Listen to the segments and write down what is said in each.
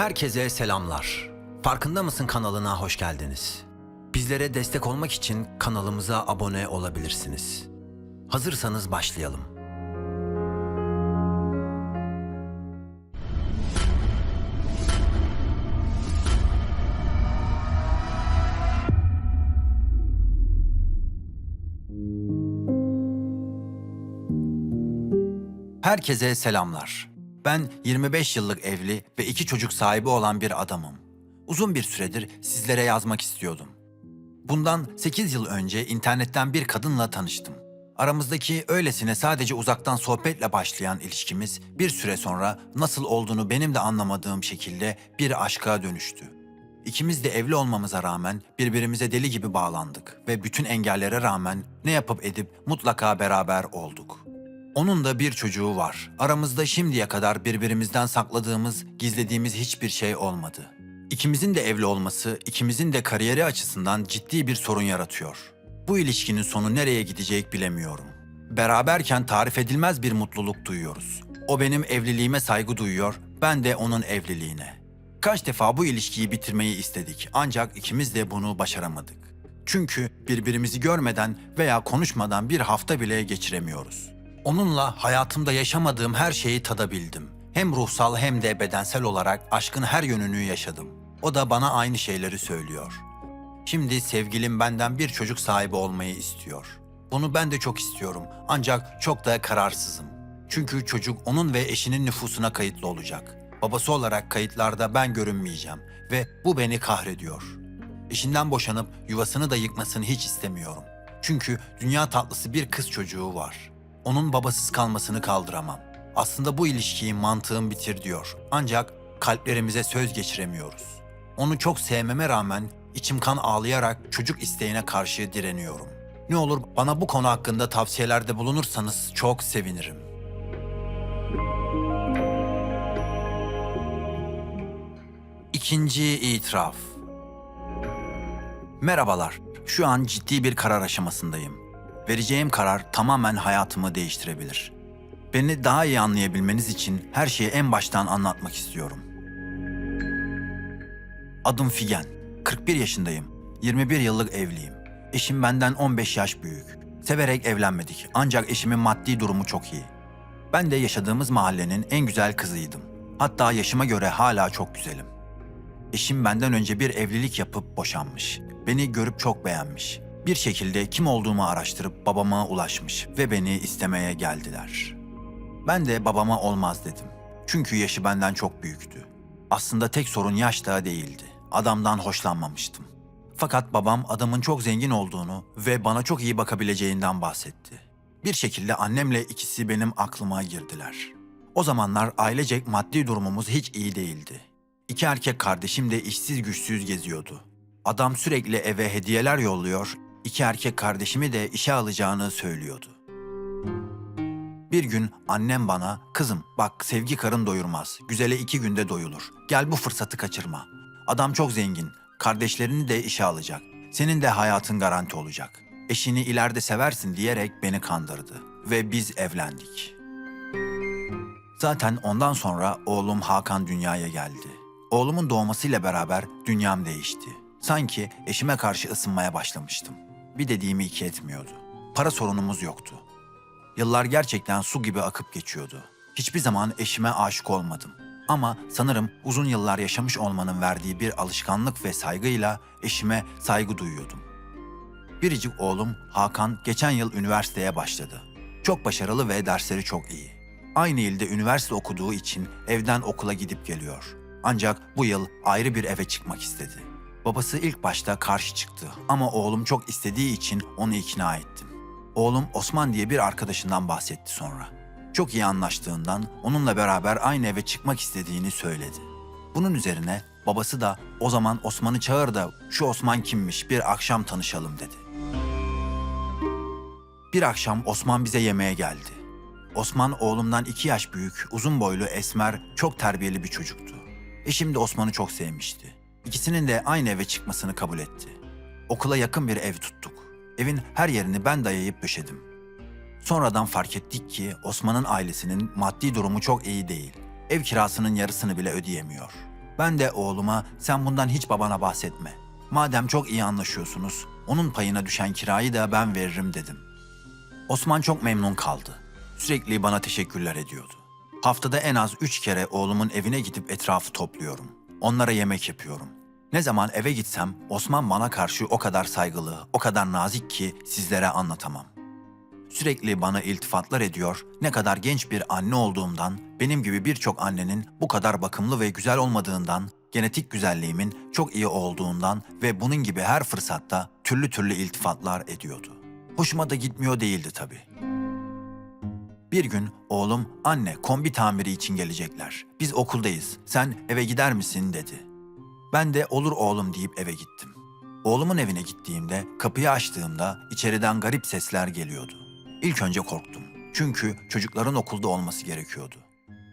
Herkese selamlar. Farkında mısın kanalına hoş geldiniz. Bizlere destek olmak için kanalımıza abone olabilirsiniz. Hazırsanız başlayalım. Herkese selamlar. Ben 25 yıllık evli ve iki çocuk sahibi olan bir adamım. Uzun bir süredir sizlere yazmak istiyordum. Bundan 8 yıl önce internetten bir kadınla tanıştım. Aramızdaki öylesine sadece uzaktan sohbetle başlayan ilişkimiz bir süre sonra nasıl olduğunu benim de anlamadığım şekilde bir aşka dönüştü. İkimiz de evli olmamıza rağmen birbirimize deli gibi bağlandık ve bütün engellere rağmen ne yapıp edip mutlaka beraber olduk. Onun da bir çocuğu var. Aramızda şimdiye kadar birbirimizden sakladığımız, gizlediğimiz hiçbir şey olmadı. İkimizin de evli olması, ikimizin de kariyeri açısından ciddi bir sorun yaratıyor. Bu ilişkinin sonu nereye gidecek bilemiyorum. Beraberken tarif edilmez bir mutluluk duyuyoruz. O benim evliliğime saygı duyuyor, ben de onun evliliğine. Kaç defa bu ilişkiyi bitirmeyi istedik ancak ikimiz de bunu başaramadık. Çünkü birbirimizi görmeden veya konuşmadan bir hafta bile geçiremiyoruz. Onunla hayatımda yaşamadığım her şeyi tadabildim. Hem ruhsal hem de bedensel olarak aşkın her yönünü yaşadım. O da bana aynı şeyleri söylüyor. Şimdi sevgilim benden bir çocuk sahibi olmayı istiyor. Bunu ben de çok istiyorum ancak çok da kararsızım. Çünkü çocuk onun ve eşinin nüfusuna kayıtlı olacak. Babası olarak kayıtlarda ben görünmeyeceğim ve bu beni kahrediyor. Eşinden boşanıp yuvasını da yıkmasını hiç istemiyorum. Çünkü dünya tatlısı bir kız çocuğu var. Onun babasız kalmasını kaldıramam. Aslında bu ilişkiyi mantığım bitir diyor. Ancak kalplerimize söz geçiremiyoruz. Onu çok sevmeme rağmen içim kan ağlayarak çocuk isteğine karşı direniyorum. Ne olur bana bu konu hakkında tavsiyelerde bulunursanız çok sevinirim. İkinci itiraf. Merhabalar. Şu an ciddi bir karar aşamasındayım. Vereceğim karar tamamen hayatımı değiştirebilir. Beni daha iyi anlayabilmeniz için her şeyi en baştan anlatmak istiyorum. Adım Figen. 41 yaşındayım. 21 yıllık evliyim. Eşim benden 15 yaş büyük. Severek evlenmedik ancak eşimin maddi durumu çok iyi. Ben de yaşadığımız mahallenin en güzel kızıydım. Hatta yaşıma göre hala çok güzelim. Eşim benden önce bir evlilik yapıp boşanmış. Beni görüp çok beğenmiş. Bir şekilde kim olduğumu araştırıp babama ulaşmış ve beni istemeye geldiler. Ben de babama olmaz dedim. Çünkü yaşı benden çok büyüktü. Aslında tek sorun yaş da değildi. Adamdan hoşlanmamıştım. Fakat babam adamın çok zengin olduğunu ve bana çok iyi bakabileceğinden bahsetti. Bir şekilde annemle ikisi benim aklıma girdiler. O zamanlar ailecek maddi durumumuz hiç iyi değildi. İki erkek kardeşim de işsiz güçsüz geziyordu. Adam sürekli eve hediyeler yolluyor, iki erkek kardeşimi de işe alacağını söylüyordu. Bir gün annem bana, kızım bak sevgi karın doyurmaz, güzele iki günde doyulur. Gel bu fırsatı kaçırma. Adam çok zengin, kardeşlerini de işe alacak. Senin de hayatın garanti olacak. Eşini ileride seversin diyerek beni kandırdı. Ve biz evlendik. Zaten ondan sonra oğlum Hakan dünyaya geldi. Oğlumun doğmasıyla beraber dünyam değişti. Sanki eşime karşı ısınmaya başlamıştım. Bir dediğimi iki etmiyordu. Para sorunumuz yoktu. Yıllar gerçekten su gibi akıp geçiyordu. Hiçbir zaman eşime aşık olmadım. Ama sanırım uzun yıllar yaşamış olmanın verdiği bir alışkanlık ve saygıyla eşime saygı duyuyordum. Biricik oğlum Hakan geçen yıl üniversiteye başladı. Çok başarılı ve dersleri çok iyi. Aynı ilde üniversite okuduğu için evden okula gidip geliyor. Ancak bu yıl ayrı bir eve çıkmak istedi. Babası ilk başta karşı çıktı ama oğlum çok istediği için onu ikna ettim. Oğlum Osman diye bir arkadaşından bahsetti sonra. Çok iyi anlaştığından onunla beraber aynı eve çıkmak istediğini söyledi. Bunun üzerine babası da o zaman Osman'ı çağır da şu Osman kimmiş bir akşam tanışalım dedi. Bir akşam Osman bize yemeğe geldi. Osman oğlumdan iki yaş büyük, uzun boylu, esmer, çok terbiyeli bir çocuktu. Eşim de Osman'ı çok sevmişti. İkisinin de aynı eve çıkmasını kabul etti. Okula yakın bir ev tuttuk. Evin her yerini ben dayayıp döşedim. Sonradan fark ettik ki Osman'ın ailesinin maddi durumu çok iyi değil. Ev kirasının yarısını bile ödeyemiyor. Ben de oğluma sen bundan hiç babana bahsetme. Madem çok iyi anlaşıyorsunuz, onun payına düşen kirayı da ben veririm dedim. Osman çok memnun kaldı. Sürekli bana teşekkürler ediyordu. Haftada en az üç kere oğlumun evine gidip etrafı topluyorum. Onlara yemek yapıyorum. Ne zaman eve gitsem Osman bana karşı o kadar saygılı, o kadar nazik ki sizlere anlatamam. Sürekli bana iltifatlar ediyor, ne kadar genç bir anne olduğumdan, benim gibi birçok annenin bu kadar bakımlı ve güzel olmadığından, genetik güzelliğimin çok iyi olduğundan ve bunun gibi her fırsatta türlü türlü iltifatlar ediyordu. Hoşuma da gitmiyor değildi tabii. Bir gün oğlum anne kombi tamiri için gelecekler. Biz okuldayız. Sen eve gider misin dedi. Ben de olur oğlum deyip eve gittim. Oğlumun evine gittiğimde kapıyı açtığımda içeriden garip sesler geliyordu. İlk önce korktum. Çünkü çocukların okulda olması gerekiyordu.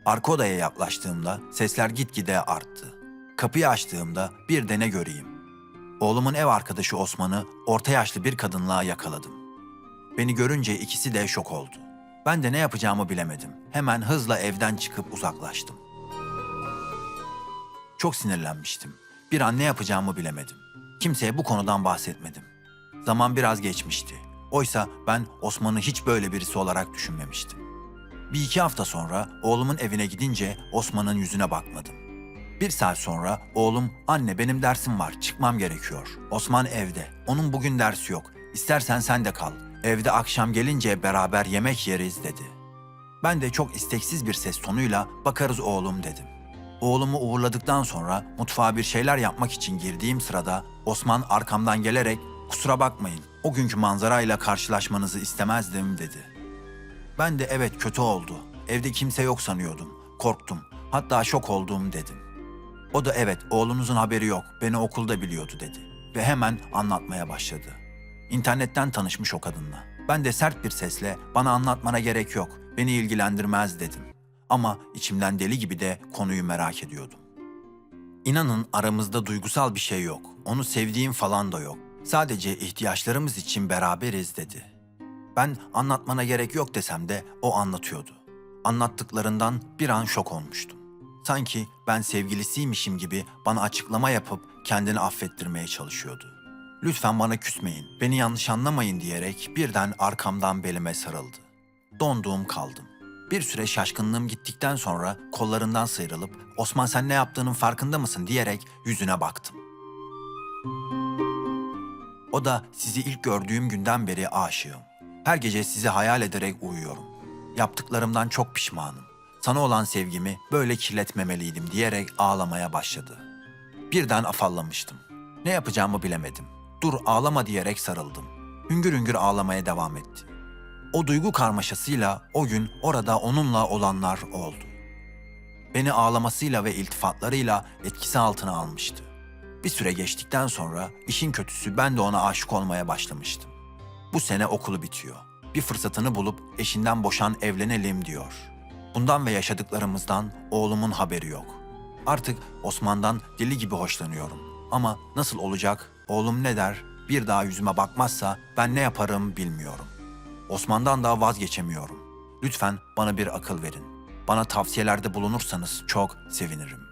Arka odaya yaklaştığımda sesler gitgide arttı. Kapıyı açtığımda bir de ne göreyim. Oğlumun ev arkadaşı Osman'ı orta yaşlı bir kadınla yakaladım. Beni görünce ikisi de şok oldu. Ben de ne yapacağımı bilemedim. Hemen hızla evden çıkıp uzaklaştım. Çok sinirlenmiştim. Bir an ne yapacağımı bilemedim. Kimseye bu konudan bahsetmedim. Zaman biraz geçmişti. Oysa ben Osman'ı hiç böyle birisi olarak düşünmemiştim. Bir iki hafta sonra oğlumun evine gidince Osman'ın yüzüne bakmadım. Bir saat sonra oğlum anne benim dersim var çıkmam gerekiyor. Osman evde. Onun bugün dersi yok. İstersen sen de kal. Evde akşam gelince beraber yemek yeriz dedi. Ben de çok isteksiz bir ses tonuyla bakarız oğlum dedim. Oğlumu uğurladıktan sonra mutfağa bir şeyler yapmak için girdiğim sırada Osman arkamdan gelerek kusura bakmayın o günkü manzarayla karşılaşmanızı istemezdim dedi. Ben de evet kötü oldu. Evde kimse yok sanıyordum. Korktum. Hatta şok oldum dedim. O da evet oğlunuzun haberi yok. Beni okulda biliyordu dedi. Ve hemen anlatmaya başladı. İnternetten tanışmış o kadınla. Ben de sert bir sesle bana anlatmana gerek yok. Beni ilgilendirmez dedim. Ama içimden deli gibi de konuyu merak ediyordum. İnanın aramızda duygusal bir şey yok. Onu sevdiğim falan da yok. Sadece ihtiyaçlarımız için beraberiz dedi. Ben anlatmana gerek yok desem de o anlatıyordu. Anlattıklarından bir an şok olmuştum. Sanki ben sevgilisiymişim gibi bana açıklama yapıp kendini affettirmeye çalışıyordu. Lütfen bana küsmeyin, beni yanlış anlamayın diyerek birden arkamdan belime sarıldı. Donduğum kaldım. Bir süre şaşkınlığım gittikten sonra kollarından sıyrılıp Osman sen ne yaptığının farkında mısın diyerek yüzüne baktım. O da sizi ilk gördüğüm günden beri aşığım. Her gece sizi hayal ederek uyuyorum. Yaptıklarımdan çok pişmanım. Sana olan sevgimi böyle kirletmemeliydim diyerek ağlamaya başladı. Birden afallamıştım. Ne yapacağımı bilemedim. Dur ağlama diyerek sarıldım. Hüngür hüngür ağlamaya devam etti. O duygu karmaşasıyla o gün orada onunla olanlar oldu. Beni ağlamasıyla ve iltifatlarıyla etkisi altına almıştı. Bir süre geçtikten sonra işin kötüsü ben de ona aşık olmaya başlamıştım. Bu sene okulu bitiyor. Bir fırsatını bulup eşinden boşan evlenelim diyor. Bundan ve yaşadıklarımızdan oğlumun haberi yok. Artık Osman'dan deli gibi hoşlanıyorum. Ama nasıl olacak, oğlum ne der, bir daha yüzüme bakmazsa ben ne yaparım bilmiyorum. Osman'dan da vazgeçemiyorum. Lütfen bana bir akıl verin. Bana tavsiyelerde bulunursanız çok sevinirim.